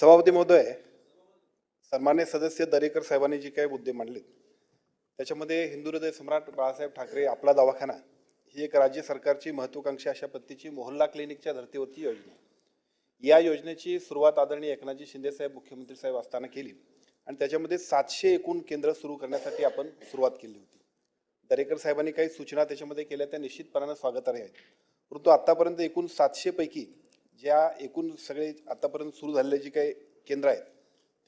सभापती महोदय सन्मान्य सदस्य दरेकर साहेबांनी जे काही मुद्दे मांडलेत त्याच्यामध्ये हिंदू हृदय सम्राट बाळासाहेब ठाकरे आपला दवाखाना ही एक राज्य सरकारची महत्वाकांक्षी अशा पद्धतीची मोहल्ला क्लिनिकच्या धर्तीवरती योजना या योजनेची सुरुवात आदरणीय एकनाथजी शिंदेसाहेब मुख्यमंत्री साहेब असताना केली आणि त्याच्यामध्ये सातशे एकूण केंद्र सुरू करण्यासाठी आपण सुरुवात केली होती. दरेकर साहेबांनी काही सूचना त्याच्यामध्ये केल्या त्या निश्चितपणानं स्वागतार्ह आहेत. परंतु आत्तापर्यंत एकूण सातशेपैकी ज्या एकूण सगळे आतापर्यंत सुरू झालेले जे काही केंद्र आहेत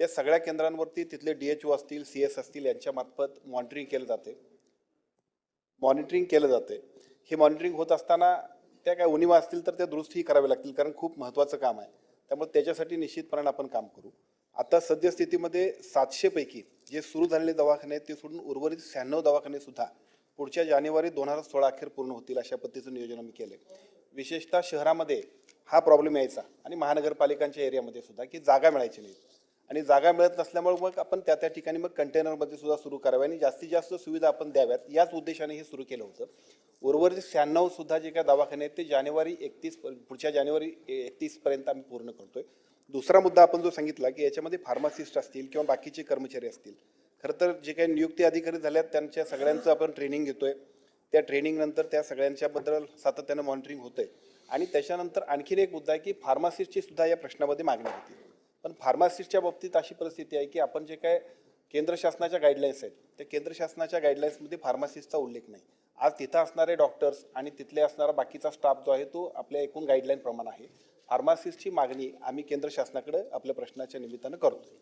त्या सगळ्या केंद्रांवरती तिथले डी एच ओ असतील सी एस असतील यांच्या मार्फत मॉनिटरिंग केलं जाते. मॉनिटरिंग केलं जाते. हे मॉनिटरिंग होत असताना त्या काय उणिवा असतील तर त्या दुरुस्तीही कराव्या लागतील कारण खूप महत्त्वाचं काम आहे. त्यामुळे त्याच्यासाठी निश्चितपणाने आपण काम करू. आता सद्यस्थितीमध्ये सातशेपैकी जे सुरू झालेले दवाखाने आहेत ते सोडून उर्वरित शहाण्णव दवाखाने सुद्धा पुढच्या जानेवारी दोन हजार सोळा अखेर पूर्ण होतील अशा पद्धतीचं नियोजन आम्ही केलं विशेषतः शहरामध्ये हा प्रॉब्लेम यायचा. आणि महानगरपालिकांच्या एरियामध्ये सुद्धा की जागा मिळायची नाही. आणि जागा मिळत नसल्यामुळे मग आपण त्या त्या ठिकाणी मग कंटेनरमध्ये सुद्धा सुरू करावे आणि जास्तीत जास्त सुविधा आपण द्याव्यात. याच उद्देशाने हे सुरू केलं होतं. उर्वरित शहाण्णव सुद्धा जे काय दवाखाने आहेत ते जानेवारी एकतीस पुढच्या जानेवारी एकतीसपर्यंत आम्ही पूर्ण करतोय. दुसरा मुद्दा आपण जो सांगितला की याच्यामध्ये फार्मासिस्ट असतील किंवा बाकीचे कर्मचारी असतील. खरं तर जे काही नियुक्ती अधिकारी झाल्यात त्यांच्या सगळ्यांचं आपण ट्रेनिंग घेतोय. त्या ट्रेनिंगनंतर त्या सगळ्यांच्याबद्दल सातत्यानं मॉनिटरिंग होतंय. आणि त्याच्यानंतर आणखीन एक मुद्दा आहे की फार्मासिस्टची सुद्धा या प्रश्नामध्ये मागणी होती. पण फार्मासिस्टच्या बाबतीत अशी परिस्थिती आहे की आपण जे काय केंद्र शासनाच्या गाईडलाईन्स आहेत त्या केंद्र शासनाच्या गाईडलाईन्समध्ये फार्मासिस्टचा उल्लेख नाही. आज तिथं असणारे डॉक्टर्स आणि तिथले असणारा बाकीचा स्टाफ जो आहे तो आपल्या एकूण गाईडलाईन प्रमाण आहे. फार्मासिस्टची मागणी आम्ही केंद्र शासनाकडे आपल्या प्रश्नाच्या निमित्तानं करतो